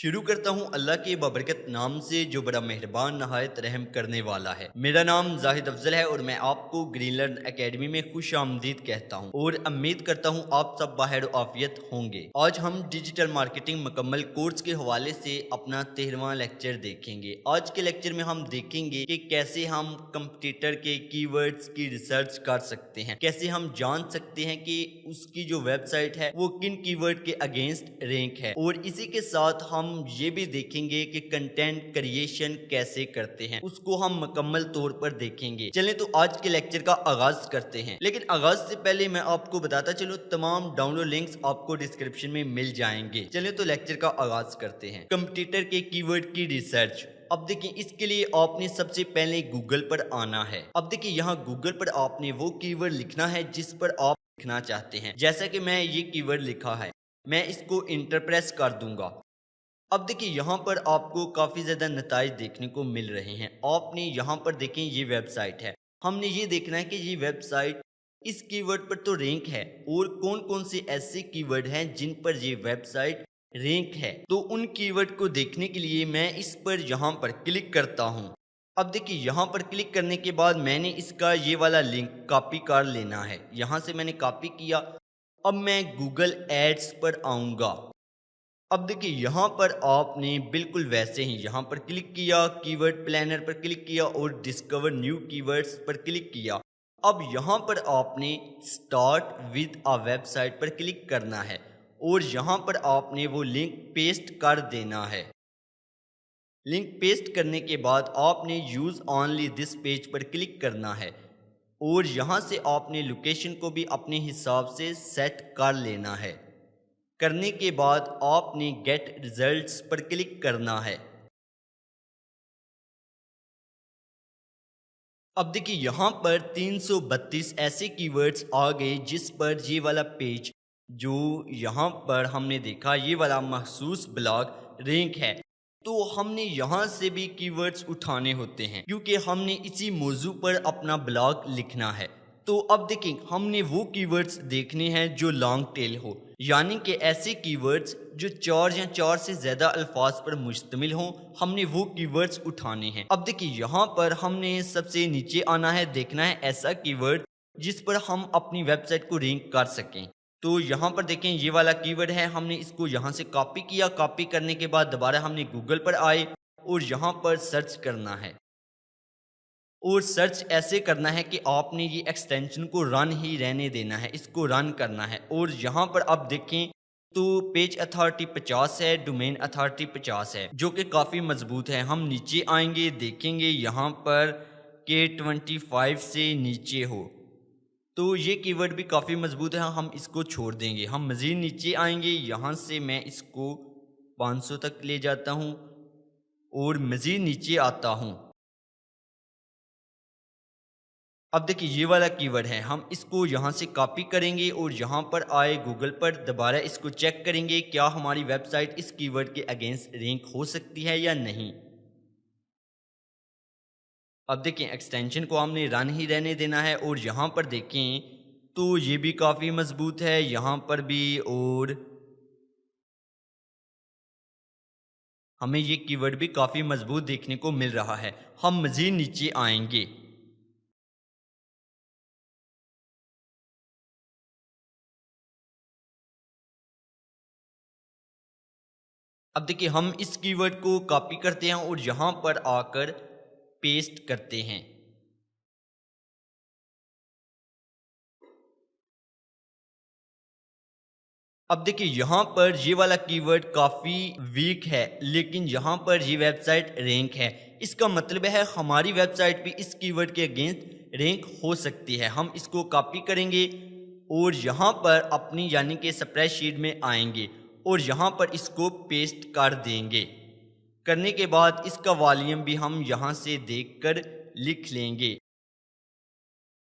शुरू करता हूँ अल्लाह के बबरकत नाम से, जो बड़ा मेहरबान, नहायत, रहम करने वाला है। मेरा नाम जाहिद अफजल है और मैं आपको ग्रीनलैंड एकेडमी में खुश आमदीद कहता हूँ और उम्मीद करता हूँ आप सब बाहर आफियत होंगे। आज हम डिजिटल मार्केटिंग मुकम्मल कोर्स के हवाले से अपना तेरहवा लेक्चर देखेंगे। आज के लेक्चर में हम देखेंगे कि कैसे हम कंप्यूटर के कीवर्ड्स की रिसर्च कर सकते हैं। कैसे हम जान सकते हैं कि उसकी जो वेबसाइट है, वो किन कीवर्ड के अगेंस्ट रैंक है। और इसी के साथ हम हम ये भी देखेंगे कि कंटेंट क्रिएशन कैसे करते हैं, उसको हम मुकम्मल तौर पर देखेंगे। चलें तो आज के लेक्चर का आगाज़ करते हैं। लेकिन आगाज़ से पहले मैं आपको बताता चलूँ, तमाम डाउनलोड लिंक्स आपको डिस्क्रिप्शन में मिल जाएँगे। चले तो लेक्चर का आगाज़ करते हैं। कंप्यूटर के कीवर्ड की रिसर्च अब देखिए, इसके लिए आपने सबसे पहले गूगल पर आना है। अब देखिए, यहाँ गूगल पर आपने वो कीवर्ड लिखना है जिस पर आप लिखना चाहते हैं। जैसा कि मैं ये कीवर्ड लिखा है, मैं इसको इंटरप्रेस कर दूँगा। अब देखिए, यहाँ पर आपको काफ़ी ज़्यादा नतज देखने को मिल रहे हैं। आपने यहाँ पर देखें, ये वेबसाइट है। हमने ये देखना है कि ये वेबसाइट इस कीवर्ड पर तो रैंक है और कौन कौन से ऐसे कीवर्ड हैं जिन पर ये वेबसाइट रैंक है। तो उन कीवर्ड को देखने के लिए मैं इस पर यहाँ पर क्लिक करता हूँ। अब देखिए, यहाँ पर क्लिक करने के बाद मैंने इसका ये वाला लिंक कॉपी कर लेना है। यहाँ से मैंने कॉपी किया। अब मैं गूगल एड्स पर आऊँगा। अब देखिए, यहाँ पर आपने बिल्कुल वैसे ही यहाँ पर क्लिक किया, कीवर्ड प्लानर पर क्लिक किया और डिस्कवर न्यू कीवर्ड्स पर क्लिक किया। अब यहाँ पर आपने स्टार्ट विद अ वेबसाइट पर क्लिक करना है और यहाँ पर आपने वो लिंक पेस्ट कर देना है। लिंक पेस्ट करने के बाद आपने यूज़ ऑनली दिस पेज पर क्लिक करना है और यहाँ से आपने लोकेशन को भी अपने हिसाब से सेट कर लेना है। करने के बाद आपने गेट रिजल्ट्स पर क्लिक करना है। अब देखिए, यहाँ पर 332 ऐसे कीवर्ड्स आ गए जिस पर ये वाला पेज जो यहाँ पर हमने देखा, ये वाला महसूस ब्लॉग रैंक है। तो हमने यहाँ से भी कीवर्ड्स उठाने होते हैं, क्योंकि हमने इसी मौजू पर अपना ब्लॉग लिखना है। तो अब देखें, हमने वो कीवर्ड्स देखने हैं जो लॉन्ग टेल हो, यानी कि ऐसे कीवर्ड्स जो चार या चार से ज़्यादा अल्फाज पर मुश्तमिल हों, हमने वो कीवर्ड्स उठाने हैं। अब देखिए यहाँ पर हमने सबसे नीचे आना है, देखना है ऐसा कीवर्ड जिस पर हम अपनी वेबसाइट को रैंक कर सकें। तो यहाँ पर देखें, ये वाला कीवर्ड है, हमने इसको यहाँ से कॉपी किया। कॉपी करने के बाद दोबारा हमने गूगल पर आए और यहाँ पर सर्च करना है। और सर्च ऐसे करना है कि आपने ये एक्सटेंशन को रन ही रहने देना है, इसको रन करना है। और यहाँ पर आप देखें तो पेज अथॉरिटी 50 है डोमेन अथॉरिटी 50 है, जो कि काफ़ी मज़बूत है। हम नीचे आएँगे, देखेंगे यहाँ पर के 25 से नीचे हो। तो ये कीवर्ड भी काफ़ी मज़बूत है, हम इसको छोड़ देंगे। हम मज़ीद नीचे आएँगे, यहाँ से मैं इसको 500 तक ले जाता हूँ और मज़ीद नीचे आता हूँ। अब देखिए, ये वाला कीवर्ड है। हम इसको यहाँ से कॉपी करेंगे और यहाँ पर आए गूगल पर दोबारा इसको चेक करेंगे, क्या हमारी वेबसाइट इस कीवर्ड के अगेंस्ट रैंक हो सकती है या नहीं। अब देखें एक्सटेंशन को हमने रन ही रहने देना है और यहाँ पर देखें तो ये भी काफ़ी मज़बूत है। यहाँ पर भी और हमें ये कीवर्ड भी काफ़ी मज़बूत देखने को मिल रहा है। हम मज़ीद नीचे आएँगे। अब देखिए, हम इस कीवर्ड को कॉपी करते हैं और यहाँ पर आकर पेस्ट करते हैं। अब देखिए, यहाँ पर ये वाला कीवर्ड काफ़ी वीक है, लेकिन यहाँ पर ये वेबसाइट रैंक है। इसका मतलब है हमारी वेबसाइट भी इस कीवर्ड के अगेंस्ट रैंक हो सकती है। हम इसको कॉपी करेंगे और यहाँ पर अपनी, यानी कि स्प्रेडशीट में आएँगे। और यहाँ पर इसको पेस्ट कर देंगे। करने के बाद इसका वॉल्यूम भी हम यहाँ से देखकर लिख लेंगे।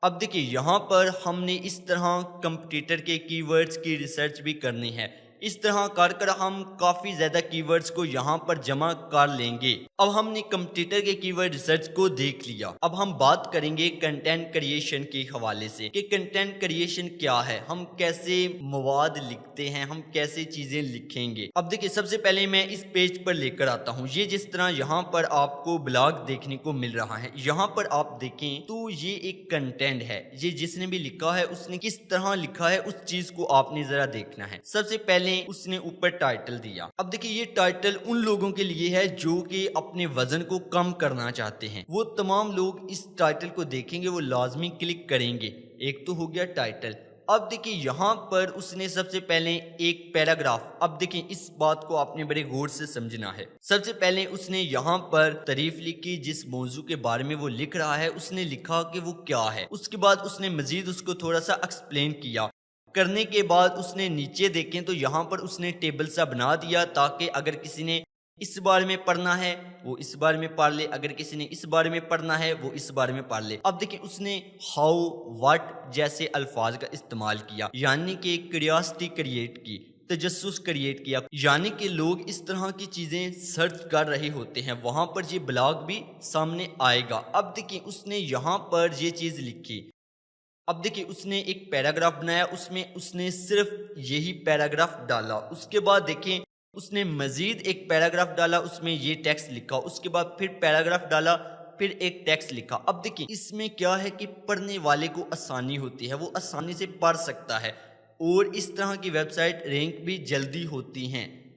अब देखिए, यहाँ पर हमने इस तरह कंप्यूटर के कीवर्ड्स की रिसर्च भी करनी है। इस तरह कर कर हम काफ़ी ज़्यादा कीवर्ड्स को यहाँ पर जमा कर लेंगे। अब हमने कंप्यूटर के कीवर्ड रिसर्च को देख लिया। अब हम बात करेंगे कंटेंट क्रिएशन के हवाले से कि कंटेंट क्रिएशन क्या है, हम कैसे मवाद लिखते हैं, हम कैसे चीज़ें लिखेंगे। अब देखिए, सबसे पहले मैं इस पेज पर लेकर आता हूँ। ये जिस तरह यहाँ पर आपको ब्लॉग देखने को मिल रहा है, यहाँ पर आप देखें तो ये एक कंटेंट है। ये जिसने भी लिखा है, उसने किस तरह लिखा है, उस चीज़ को आपने जरा देखना है। सबसे पहले उसने ऊपर टाइटल दिया। अब देखिए, ये टाइटल उन लोगों के लिए है जो कि अपने वज़न को कम करना चाहते हैं। वो तमाम लोग इस टाइटल को देखेंगे, वो लाजमी क्लिक करेंगे। एक तो हो गया टाइटल अब देखिए, यहाँ पर उसने सबसे पहले एक पैराग्राफ अब देखिए, इस बात को आपने बड़े गौर से समझना है। सबसे पहले उसने यहाँ पर तारीफ़ लिखी, जिस मौजू के बारे में वो लिख रहा है, उसने लिखा कि वो क्या है। उसके बाद उसने मजीद उसको थोड़ा सा एक्सप्लेन किया। करने के बाद उसने नीचे देखें तो यहाँ पर उसने टेबल सा बना दिया ताकि अगर किसी ने इस बारे में पढ़ना है, वो इस बारे में पढ़ ले। अगर किसी ने इस बारे में पढ़ना है, वो इस बारे में पढ़ ले। अब देखिए उसने हाउ व्हाट जैसे अल्फाज का इस्तेमाल किया, यानी कि क्रियासिटी क्रिएट की तजस्स क्रिएट किया। यानी कि लोग इस तरह की चीज़ें सर्च कर रहे होते हैं। वहाँ पर ये ब्लॉग भी सामने आएगा। अब देखिए उसने यहाँ पर ये चीज़ लिखी। अब देखिए, उसने एक पैराग्राफ बनाया, उसमें उसने सिर्फ़ यही पैराग्राफ डाला। उसके बाद देखें उसने मजीद एक पैराग्राफ डाला, उसमें ये टैक्स लिखा। उसके बाद फिर पैराग्राफ डाला, फिर एक टैक्स लिखा। अब देखिए, इसमें क्या है कि पढ़ने वाले को आसानी होती है, वो आसानी से पढ़ सकता है। और इस तरह की वेबसाइट रैंक भी जल्दी होती हैं।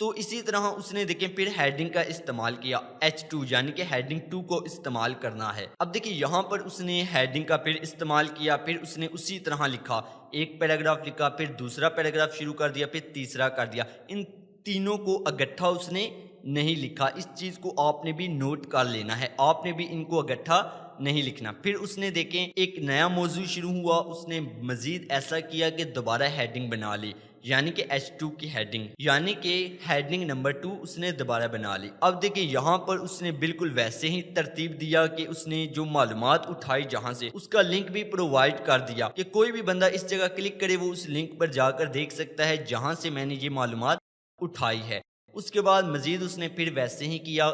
तो इसी तरह उसने देखें फिर हेडिंग का इस्तेमाल किया। एच टू यानी कि हेडिंग टू को इस्तेमाल करना है। अब देखिए यहाँ पर उसने हेडिंग का फिर इस्तेमाल किया, फिर उसने उसी तरह लिखा। एक पैराग्राफ लिखा, फिर दूसरा पैराग्राफ शुरू कर दिया, फिर तीसरा कर दिया। इन तीनों को अगट्ठा उसने नहीं लिखा। इस चीज़ को आपने भी नोट कर लेना है। आपने भी इनको अगट्ठा नहीं लिखना। फिर उसने देखें एक नया मौजू शुरू हुआ। उसने मजीद ऐसा किया कि दोबारा हेडिंग बना ली। यानी कि H2 की हेडिंग यानी कि हेडिंग नंबर टू उसने दोबारा बना ली। अब देखिए, यहाँ पर उसने बिल्कुल वैसे ही तरतीब दिया कि उसने जो मालूम उठाई जहाँ से, उसका लिंक भी प्रोवाइड कर दिया कि कोई भी बंदा इस जगह क्लिक करे, वो उस लिंक पर जाकर देख सकता है जहाँ से मैंने ये मालूम उठाई है। उसके बाद मजीद उसने फिर वैसे ही किया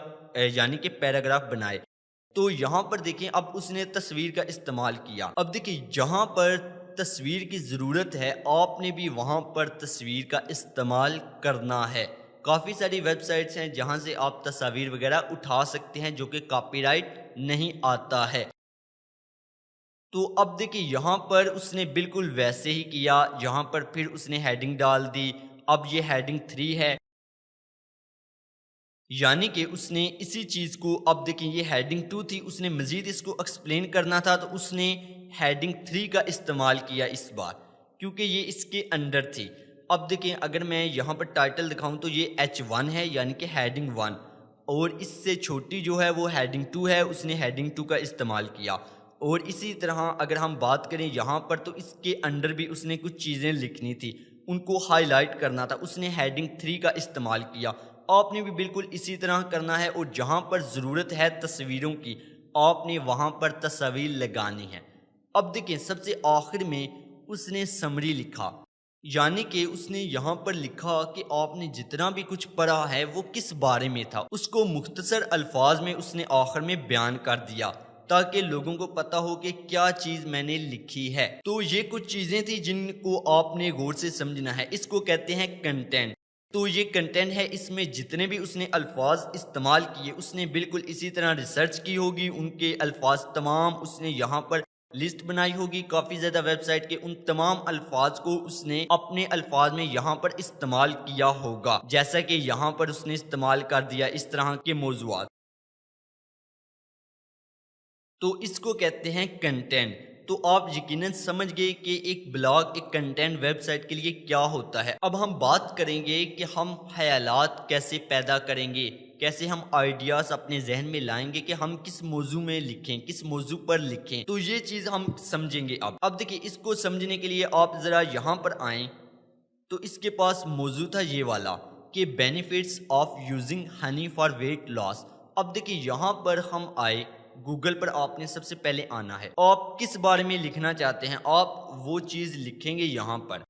यानी कि पैराग्राफ बनाए। तो यहाँ पर देखें अब उसने तस्वीर का इस्तेमाल किया। अब देखिए जहाँ पर तस्वीर की ज़रूरत है, आपने भी वहाँ पर तस्वीर का इस्तेमाल करना है। काफ़ी सारी वेबसाइट्स हैं जहाँ से आप तस्वीर वगैरह उठा सकते हैं, जो कि कॉपीराइट नहीं आता है। तो अब देखिए, यहाँ पर उसने बिल्कुल वैसे ही किया, यहाँ पर फिर उसने हेडिंग डाल दी। अब ये हेडिंग थ्री है। यानी कि उसने इसी चीज़ को, अब देखें ये हेडिंग टू थी, उसने मज़ीद इसको एक्सप्लेन करना था तो उसने हेडिंग थ्री का इस्तेमाल किया इस बार क्योंकि ये इसके अंडर थी। अब देखें अगर मैं यहाँ पर टाइटल दिखाऊँ तो ये एच वन है, यानी कि हेडिंग वन और इससे छोटी जो है वो हेडिंग टू है, उसने हेडिंग टू का इस्तेमाल किया। और इसी तरह अगर हम बात करें यहाँ पर तो इसके अंडर भी उसने कुछ चीज़ें लिखनी थी। उनको हाईलाइट करना था, उसने हेडिंग थ्री का इस्तेमाल किया। आपने भी बिल्कुल इसी तरह करना है, और जहाँ पर ज़रूरत है तस्वीरों की, आपने वहाँ पर तस्वीर लगानी है। अब देखिए सबसे आखिर में उसने समरी लिखा। यानी कि उसने यहाँ पर लिखा कि आपने जितना भी कुछ पढ़ा है, वो किस बारे में था? उसको मुख्तसर अल्फाज में उसने आखिर में बयान कर दिया, ताकि लोगों को पता हो कि क्या चीज़ मैंने लिखी है। तो ये कुछ चीज़ें थी जिनको आपने गौर से समझना है। इसको कहते हैं कंटेंट तो ये कंटेंट है, इसमें जितने भी उसने अल्फाज इस्तेमाल किए, उसने बिल्कुल इसी तरह रिसर्च की होगी, उनके अल्फाज तमाम उसने यहाँ पर लिस्ट बनाई होगी काफ़ी ज़्यादा वेबसाइट के उन तमाम अल्फाज को उसने अपने अल्फाज में यहाँ पर इस्तेमाल किया होगा। जैसा कि यहाँ पर उसने इस्तेमाल कर दिया इस तरह के मौजूद। तो इसको कहते हैं कंटेंट। तो आप यकीनन समझ गए कि एक ब्लॉग, एक कंटेंट वेबसाइट के लिए क्या होता है। अब हम बात करेंगे कि हम ख्यालात कैसे पैदा करेंगे। कैसे हम आइडियाज़ अपने जहन में लाएँगे कि हम किस मौजू में लिखें, किस मौजू पर लिखें। तो ये चीज़ हम समझेंगे अब। अब देखिए, इसको समझने के लिए आप ज़रा यहाँ पर आए। तो इसके पास मौजू था ये वाला कि benefits of using honey for weight loss अब देखिए, यहाँ पर हम आए। गूगल पर आपने सबसे पहले आना है। आप किस बारे में लिखना चाहते हैं? आप वो चीज़ लिखेंगे यहाँ पर।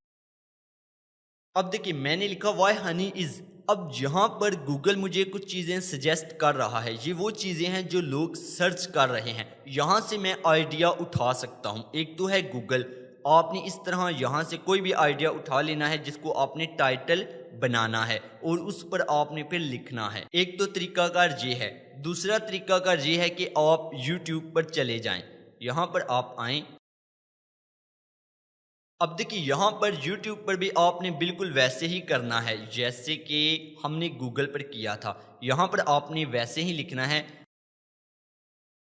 अब देखिए, मैंने लिखा वाई हनी इज़ अब यहाँ पर गूगल मुझे कुछ चीज़ें सजेस्ट कर रहा है, ये वो चीज़ें हैं जो लोग सर्च कर रहे हैं। यहाँ से मैं आइडिया उठा सकता हूँ। एक तो है गूगल आपने इस तरह यहाँ से कोई भी आइडिया उठा लेना है, जिसको आपने टाइटल बनाना है और उस पर आपने फिर लिखना है। एक तो तरीकाकार ये है। दूसरा तरीकाकार ये है कि आप यूट्यूब पर चले जाएँ। यहाँ पर आप आएँ अब देखिए, यहाँ पर YouTube पर भी आपने बिल्कुल वैसे ही करना है, जैसे कि हमने Google पर किया था। यहाँ पर आपने वैसे ही लिखना है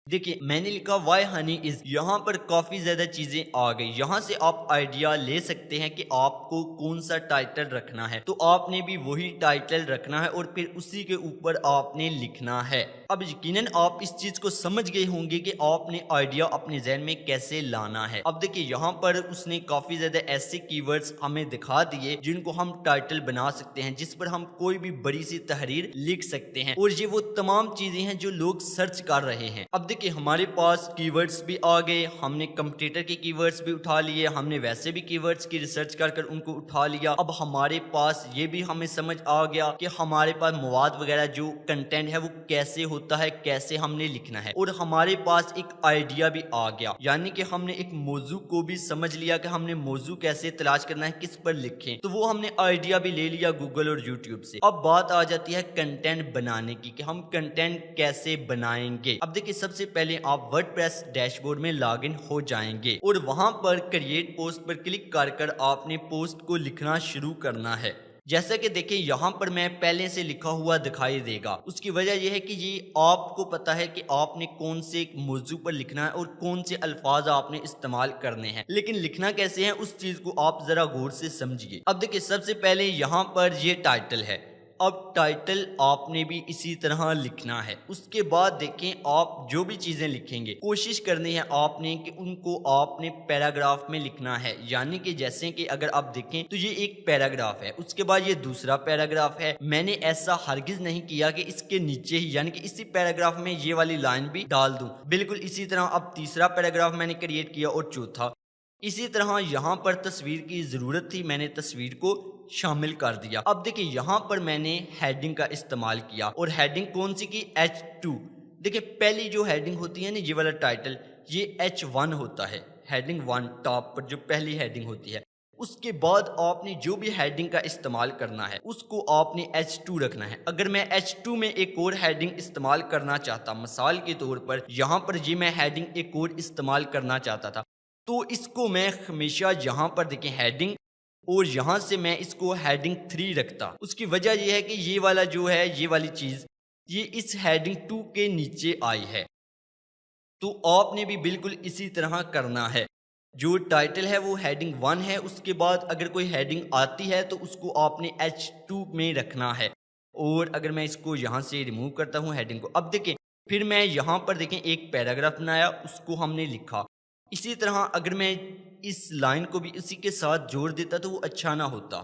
देखिए, मैंने लिखा वाई हनी इज़ यहाँ पर काफ़ी ज़्यादा चीज़ें आ गई। यहाँ से आप आइडिया ले सकते हैं कि आपको कौन सा टाइटल रखना है। तो आपने भी वही टाइटल रखना है और फिर उसी के ऊपर आपने लिखना है। अब यकीनन आप इस चीज़ को समझ गए होंगे कि आपने आइडिया अपने जहन में कैसे लाना है। अब देखिए, यहाँ पर उसने काफ़ी ज़्यादा ऐसे कीवर्ड्स हमें दिखा दिए जिनको हम टाइटल बना सकते हैं, जिस पर हम कोई भी बड़ी सी तहरीर लिख सकते हैं। और ये वो तमाम चीज़ें हैं जो लोग सर्च कर रहे हैं। अब देखिए हमारे पास कीवर्ड्स भी आ गए, हमने कंप्यूटर के कीवर्ड्स भी उठा लिए, हमने वैसे भी कीवर्ड्स की रिसर्च कर कर उनको उठा लिया। अब हमारे पास ये भी हमें समझ आ गया कि हमारे पास मवाद वगैरह जो कंटेंट है वो कैसे होता है, कैसे हमने लिखना है। और हमारे पास एक आइडिया भी आ गया, यानी कि हमने एक मौजू को भी समझ लिया कि हमने मौजू कैसे तलाश करना है, किस पर लिखें। तो वो हमने आइडिया भी ले लिया गूगल और यूट्यूब से। अब बात आ जाती है कंटेंट बनाने की, कि हम कंटेंट कैसे बनाएँगे। अब देखिए, सबसे सबसे पहले आप वर्ड डैशबोर्ड में लॉग हो जाएँगे और वहाँ पर क्रिएट पोस्ट पर क्लिक कर कर आपने पोस्ट को लिखना शुरू करना है। जैसा कि देखें यहाँ पर मैं पहले से लिखा हुआ दिखाई देगा। उसकी वजह यह है कि ये आपको पता है कि आपने कौन से मौजू पर लिखना है और कौन से अल्फाज आपने इस्तेमाल करने हैं। लेकिन लिखना कैसे है, उस चीज़ को आप जरा गौर से समझिए। अब देखिए, सबसे पहले यहाँ पर ये टाइटल है। अब टाइटल आपने भी इसी तरह लिखना है। उसके बाद देखें आप जो भी चीज़ें लिखेंगे। कोशिश करनी है आपने कि उनको आपने पैराग्राफ में लिखना है। यानी कि जैसे कि अगर आप देखें तो ये एक पैराग्राफ है। उसके बाद ये दूसरा पैराग्राफ है। मैंने ऐसा हरगिज नहीं किया कि इसके नीचे ही, यानी कि इसी पैराग्राफ में ये वाली लाइन भी डाल दूँ। बिल्कुल इसी तरह अब तीसरा पैराग्राफ मैंने क्रिएट किया और चौथा। इसी तरह यहाँ पर तस्वीर की ज़रूरत थी। मैंने तस्वीर को शामिल कर दिया। अब देखिए, यहाँ पर मैंने हेडिंग का इस्तेमाल किया और हेडिंग कौन सी की? एच टू देखिए, पहली जो हेडिंग होती है ना, ये वाला टाइटल ये एच वन होता है। हेडिंग वन टॉप पर जो पहली हेडिंग होती है। उसके बाद आपने जो भी हेडिंग का इस्तेमाल करना है, उसको आपने H2 रखना है। अगर मैं H2 में एक और हेडिंग इस्तेमाल करना चाहता, मिसाल के तौर पर यहाँ पर ये मैं हेडिंग एक और इस्तेमाल करना चाहता था तो इसको मैं हमेशा यहाँ पर देखें हेडिंग और यहाँ से मैं इसको हेडिंग थ्री रखता। उसकी वजह यह है कि ये वाला जो है, ये वाली चीज़, ये इस हेडिंग टू के नीचे आई है। तो आपने भी बिल्कुल इसी तरह करना है। जो टाइटल है वो हेडिंग वन है, उसके बाद अगर कोई हेडिंग आती है तो उसको आपने एच टू में रखना है। और अगर मैं इसको यहाँ से रिमूव करता हूँ हेडिंग को, अब देखें, फिर मैं यहाँ पर देखें, एक पैराग्राफ बनाया, उसको हमने लिखा। इसी तरह अगर मैं इस लाइन को भी इसी के साथ जोड़ देता तो वो अच्छा ना होता।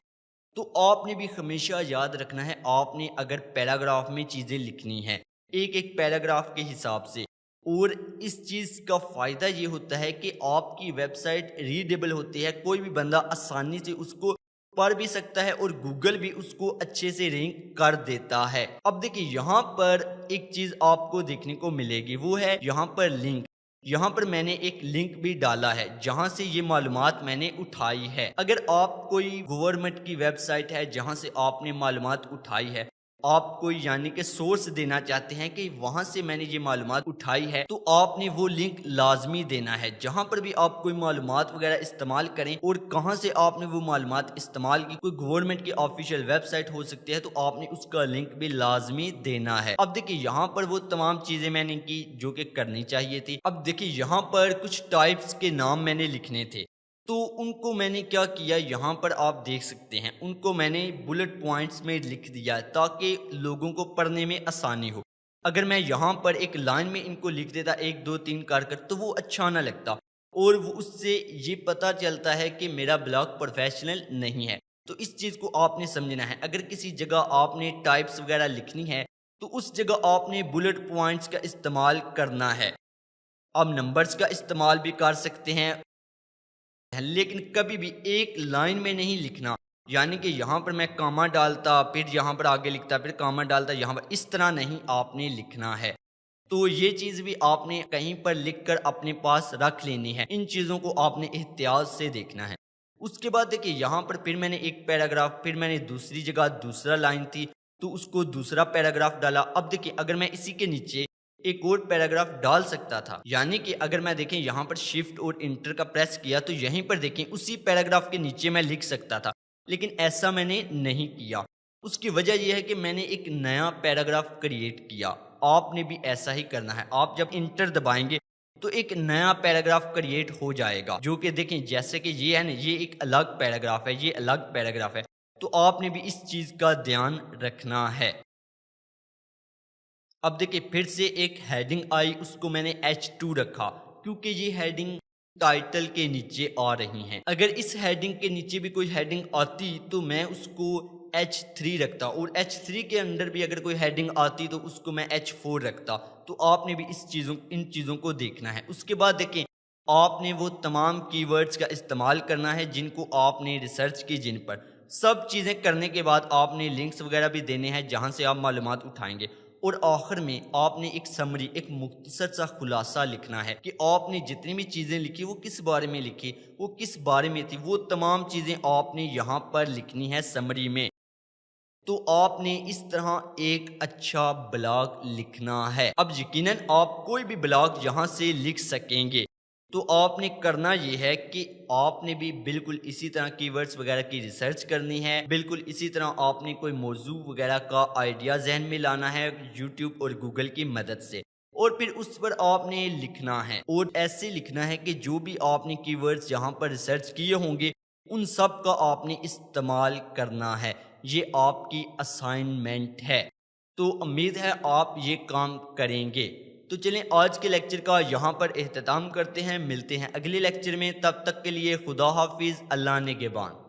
तो आपने भी हमेशा याद रखना है, आपने अगर पैराग्राफ में चीज़ें लिखनी है, एक एक पैराग्राफ के हिसाब से। और इस चीज़ का फ़ायदा ये होता है कि आपकी वेबसाइट रीडेबल होती है, कोई भी बंदा आसानी से उसको पढ़ भी सकता है और गूगल भी उसको अच्छे से रैंक कर देता है। अब देखिए, यहाँ पर एक चीज़ आपको देखने को मिलेगी, वो है यहाँ पर लिंक। यहाँ पर मैंने एक लिंक भी डाला है, जहाँ से ये मालूम मैंने उठाई है। अगर आप कोई गवर्नमेंट की वेबसाइट है, जहाँ से आपने मालूम उठाई है आप कोई यानी कि सोर्स देना चाहते हैं कि वहाँ से मैंने ये मालूम उठाई है तो आपने वो लिंक लाजमी देना है। जहाँ पर भी आप कोई मालूम वगैरह इस्तेमाल करें और कहाँ से आपने वो मालूम इस्तेमाल की, कोई गवर्नमेंट की ऑफिशियल वेबसाइट हो सकती है तो आपने उसका लिंक भी लाजमी देना है। अब देखिए, यहाँ पर वो तमाम चीज़ें मैंने की जो कि करनी चाहिए थी। अब देखिए, यहाँ पर कुछ टाइप्स के नाम मैंने लिखने थे। तो उनको मैंने क्या किया? यहाँ पर आप देख सकते हैं। उनको मैंने बुलेट पॉइंट्स में लिख दिया ताकि लोगों को पढ़ने में आसानी हो। अगर मैं यहाँ पर एक लाइन में इनको लिख देता, एक, दो, तीन कर कर तो वो अच्छा ना लगता। और वो उससे ये पता चलता है कि मेरा ब्लॉग प्रोफेशनल नहीं है। तो इस चीज़ को आपने समझना है। अगर किसी जगह आपने टाइप्स वगैरह लिखनी है तो उस जगह आपने बुलेट पॉइंट्स का इस्तेमाल करना है। आप नंबर्स का इस्तेमाल भी कर सकते हैं। लेकिन कभी भी एक लाइन में नहीं लिखना। यानी कि यहाँ पर मैं कामा डालता, फिर यहाँ पर आगे लिखता, फिर कामा डालता, यहाँ पर इस तरह नहीं आपने लिखना है। तो ये चीज़ भी आपने कहीं पर लिख कर अपने पास रख लेनी है। इन चीज़ों को आपने एहतियात से देखना है। उसके बाद देखिए, यहाँ पर फिर मैंने एक पैराग्राफ, फिर मैंने दूसरी जगह दूसरा लाइन थी तो उसको दूसरा पैराग्राफ डाला। अब देखिए, अगर मैं इसी के नीचे एक और पैराग्राफ डाल सकता था। यानी कि अगर मैं देखें, यहाँ पर शिफ्ट और इंटर का प्रेस किया तो यहीं पर देखें, उसी पैराग्राफ के नीचे मैं लिख सकता था। लेकिन ऐसा मैंने नहीं किया। उसकी वजह यह है कि मैंने एक नया पैराग्राफ क्रिएट किया। आपने भी ऐसा ही करना है। आप जब इंटर दबाएँगे तो एक नया पैराग्राफ क्रिएट हो जाएगा। जो कि देखें, जैसे कि ये है ना, ये एक अलग पैराग्राफ है, ये अलग पैराग्राफ है। तो आपने भी इस चीज़ का ध्यान रखना है। अब देखिए, फिर से एक हेडिंग आई, उसको मैंने एच टू रखा, क्योंकि ये हेडिंग टाइटल के नीचे आ रही हैं। अगर इस हेडिंग के नीचे भी कोई हेडिंग आती तो मैं उसको एच थ्री रखता, और एच थ्री के अंदर भी अगर कोई हेडिंग आती तो उसको मैं एच फोर रखता। तो आपने भी इस चीज़ों, इन चीज़ों को देखना है। उसके बाद देखें आपने वो तमाम कीवर्ड्स का इस्तेमाल करना है, जिनको आपने रिसर्च की, जिन पर। सब चीज़ें करने के बाद आपने लिंक्स वगैरह भी देने हैं, जहाँ से आप मालूम उठाएँगे। और आखिर में आपने एक समरी, एक मुख्तसर सा खुलासा लिखना है कि आपने जितनी भी चीज़ें लिखी, वो किस बारे में लिखी, वो किस बारे में थी, वो तमाम चीज़ें आपने यहाँ पर लिखनी है समरी में। तो आपने इस तरह एक अच्छा ब्लॉग लिखना है। अब यकीनन आप कोई भी ब्लॉग यहाँ से लिख सकेंगे। तो आपने करना ये है कि आपने भी बिल्कुल इसी तरह कीवर्ड्स वगैरह की रिसर्च करनी है। बिल्कुल इसी तरह आपने कोई मौजू वगैरह का आइडिया जहन में लाना है यूट्यूब और गूगल की मदद से। और फिर उस पर आपने लिखना है। और ऐसे लिखना है कि जो भी आपने कीवर्ड्स यहाँ पर रिसर्च किए होंगे, उन सब का आपने इस्तेमाल करना है। ये आपकी असाइनमेंट है। तो उम्मीद है आप ये काम करेंगे। तो चलें, आज के लेक्चर का यहाँ पर अहतमाम करते हैं, मिलते हैं अगले लेक्चर में, तब तक के लिए खुदा हाफिज़, अल्लाह ने गेबान।